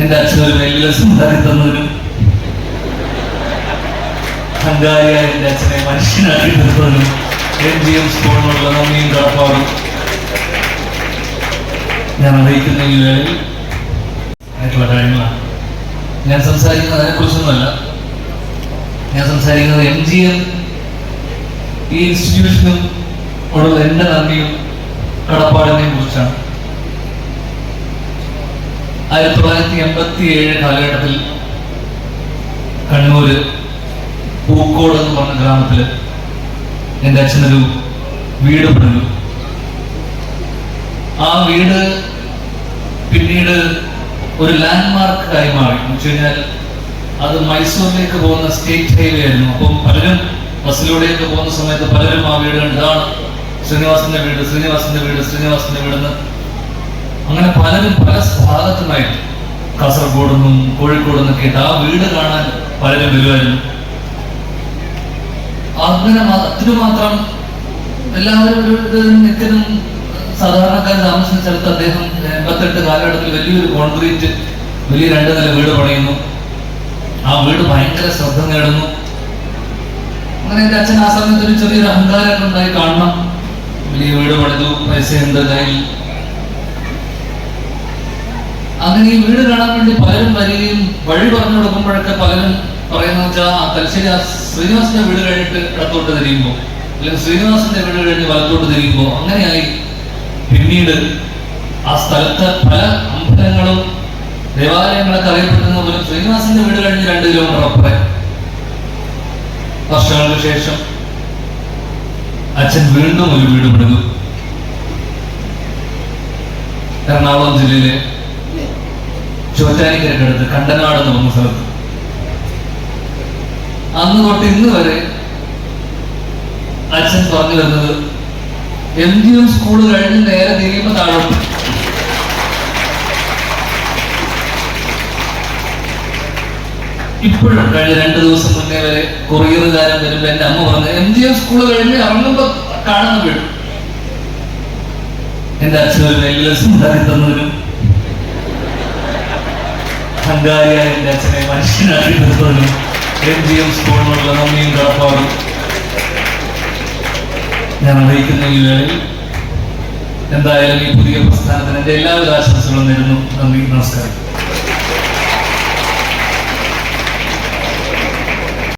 എന്റെ അച്ഛനൊരു വലിയ ഉണ്ടാക്കി തന്നതിനും ഹങ്കാരിയായ എന്റെ അച്ഛനെ മനുഷ്യനാക്കി തീർത്തതിനും എം ജി എം സ്കൂളിനുള്ള നന്ദിയും കടപ്പാടും ഞാൻ അറിയിക്കുന്ന കാര്യങ്ങളാണ്. ഞാൻ സംസാരിക്കുന്നത് അതിനെക്കുറിച്ചൊന്നുമല്ല ഞാൻ സംസാരിക്കുന്നത് എം ജി എം ഈ ഇൻസ്റ്റിറ്റ്യൂഷനും ഉള്ള എന്റെ നന്ദിയും കടപ്പാടിനെയും കുറിച്ചാണ്. ആയിരത്തി തൊള്ളായിരത്തി എൺപത്തി ഏഴ് കാലഘട്ടത്തിൽ കണ്ണൂര് പൂക്കോട് എന്ന് പറഞ്ഞ ഗ്രാമത്തിൽ എന്റെ അച്ഛനൊരു വീട് പണിതു. ആ വീട് പിന്നീട് ഒരു ലാൻഡ്മാർക്ക് ആയി മാറി. എന്ന് വെച്ച് കഴിഞ്ഞാൽ അത് മൈസൂരിലേക്ക് പോകുന്ന സ്റ്റേറ്റ് ഹൈവേ ആയിരുന്നു. അപ്പം പലരും ബസ്സിലൂടെയൊക്കെ പോകുന്ന സമയത്ത് പലരും ആ വീട് ഇതാണ് ശ്രീനിവാസിന്റെ വീട് ശ്രീനിവാസിന്റെ വീട് ശ്രീനിവാസിന്റെ വീടെന്ന് അങ്ങനെ പലരും പല ഭാഗത്തുമായിട്ട് കാസർഗോഡ് നിന്നും കോഴിക്കോട് നിന്നൊക്കെ ആ വീട് കാണാൻ പലരും വരുമായിരുന്നു. അങ്ങനെ അതിനു മാത്രം എല്ലാവരും ഒരു നിത്യനും സാധാരണക്കാർ സ്ഥലത്ത് അദ്ദേഹം എൺപത്തെട്ട് കാലഘട്ടത്തിൽ വലിയൊരു കോൺക്രീറ്റ് വലിയ രണ്ട് നില വീട് പണിയുന്നു. ആ വീട് ഭയങ്കര ശ്രദ്ധ നേടുന്നു. അങ്ങനെ എന്റെ അച്ഛൻ ആ സമയത്ത് ഒരു ചെറിയൊരു അഹങ്കാരമൊക്കെ ഉണ്ടായി. കാണണം. വലിയ വീട് പണിതു. പൈസയുണ്ട് കയ്യിൽ. അങ്ങനെ ഈ വീട് കാണാൻ വേണ്ടി പലരും വരികയും വഴി പറഞ്ഞു കൊടുക്കുമ്പോഴൊക്കെ പലരും പറയുന്നത് വെച്ചാൽ തലശ്ശേരി ആ ശ്രീനിവാസിന്റെ വീട് കഴിഞ്ഞിട്ട് ഇടത്തോട്ട് തിരിയുമ്പോൾ അല്ലെങ്കിൽ ശ്രീനിവാസിന്റെ വീട് കഴിഞ്ഞ് വലത്തോട്ട് തിരിയുമ്പോൾ അങ്ങനെയായി പിന്നീട് ആ സ്ഥലത്ത് പല അമ്പലങ്ങളും ദേവാലയങ്ങളൊക്കെ അറിയപ്പെടുന്ന പോലും ശ്രീനിവാസിന്റെ വീട് കഴിഞ്ഞ് രണ്ട് കിലോമീറ്റർ അപ്പുറം. വർഷങ്ങൾക്ക് ശേഷം അച്ഛൻ വീണ്ടും ഒരു വീട് വിടുന്നു എറണാകുളം ജില്ലയിലെ ചോറ്റാനിക്കരക്കടുത്ത് കണ്ടനാട് എന്ന് പറഞ്ഞ സ്ഥലത്ത്. അന്ന് തൊട്ട് ഇന്ന് വരെ അച്ഛൻ പറഞ്ഞു വരുന്നത് എം ജി എം സ്കൂൾ കഴിഞ്ഞ് നേരെ തിരിയുമ്പോൾ താഴോട്ട് ഇപ്പോഴും കഴിഞ്ഞ രണ്ട് ദിവസം മുന്നേ വരെ കൊറിയറുകാരൻ വരുമ്പോ എന്റെ അമ്മ പറഞ്ഞു എം ജി എം സ്കൂൾ കഴിഞ്ഞ് ഇറങ്ങുമ്പോ കാണുന്ന വീട് എന്റെ അച്ഛൻ ഒരു വലിയ ഉണ്ടാക്കി തന്നതിനും എന്റെ അച്ഛനെ മനുഷ്യനാക്കി നിർത്തുന്നു. എം ജി എം സ്കൂളിനുള്ള നന്ദിയും കടപ്പാടും ഞാൻ അറിയിക്കുന്ന ഈ എന്തായാലും ഈ പുതിയ പ്രസ്ഥാനത്തിന് എന്റെ എല്ലാവിധ ആശംസകളും നേരുന്നു. നന്ദി നമസ്കാരം.